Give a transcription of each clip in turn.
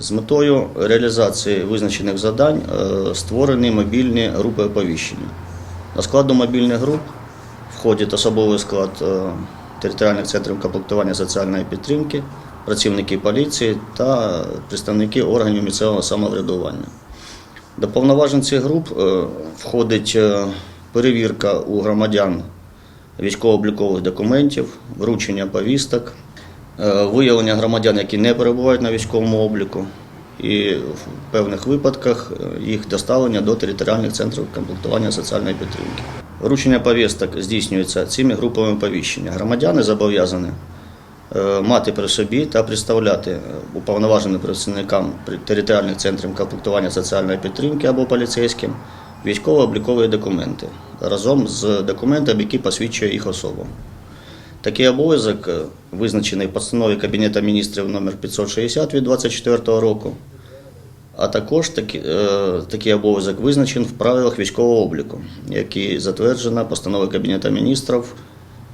З метою реалізації визначених завдань е, створені мобільні групи оповіщення. До складу мобільних груп входить особовий склад е, територіальних центрів комплектування соціальної підтримки, працівники поліції та представники органів місцевого самоврядування. До повноважень цих груп е, входить перевірка у громадян військово-облікових документів, вручення повісток, виявлення громадян, які не перебувають на військовому обліку, і в певних випадках е, їх доставлення до територіальних центрів комплектування соціальної підтримки. Вручення повісток здійснюється цими групами оповіщення. Громадяни зобов'язані е, мати при собі та представляти е, уповноваженим працівникам територіальних центрів комплектування соціальної підтримки або поліцейським військово-облікові документи разом з документами, які посвідчують їх особу. Такий обов'язок е, визначений в постанові Кабінету міністрів номер 560 від 24 року, а також такі, е, такий обов'язок визначений в правилах військового обліку, які затверджена постановою Кабінету міністрів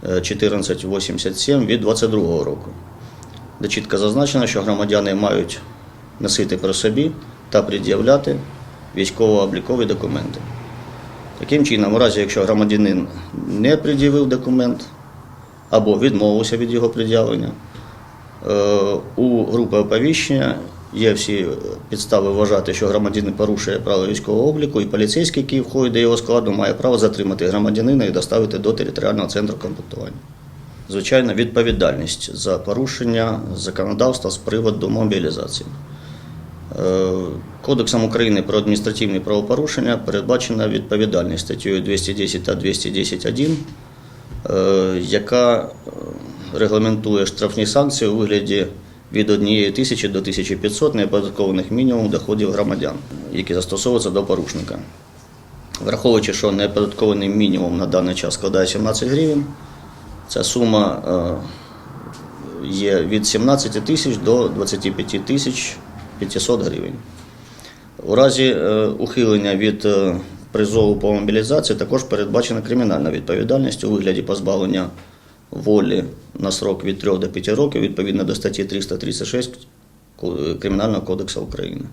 е, 1487 від 22 року, де чітко зазначено, що громадяни мають носити при собі та пред'являти військово-облікові документи. Таким чином, у разі, якщо громадянин не пред'явив документ або відмовився від його пред'явлення, е, у групи оповіщення є всі підстави вважати, що громадянин порушує право військового обліку, і поліцейський, який входить до його складу, має право затримати громадянина і доставити до територіального центру комплектування. Звичайно, відповідальність за порушення законодавства з приводу мобілізації. Е, Кодексом України про адміністративні правопорушення передбачена відповідальність статтею 210 та 210.1, е, яка е, регламентує штрафні санкції у вигляді від 1 тисячі до 1500 неоподаткованих мінімум доходів громадян, які застосовуються до порушника. Враховуючи, що неоподаткований мінімум на даний час складає 17 гривень, ця сума е, є від 17 тисяч до 25 тисяч 500 гривень. У разі е, ухилення від е, призову по мобілізації також передбачена кримінальна відповідальність у вигляді позбавлення волі на срок від 3 до 5 років відповідно до статті 336 Кримінального кодексу України.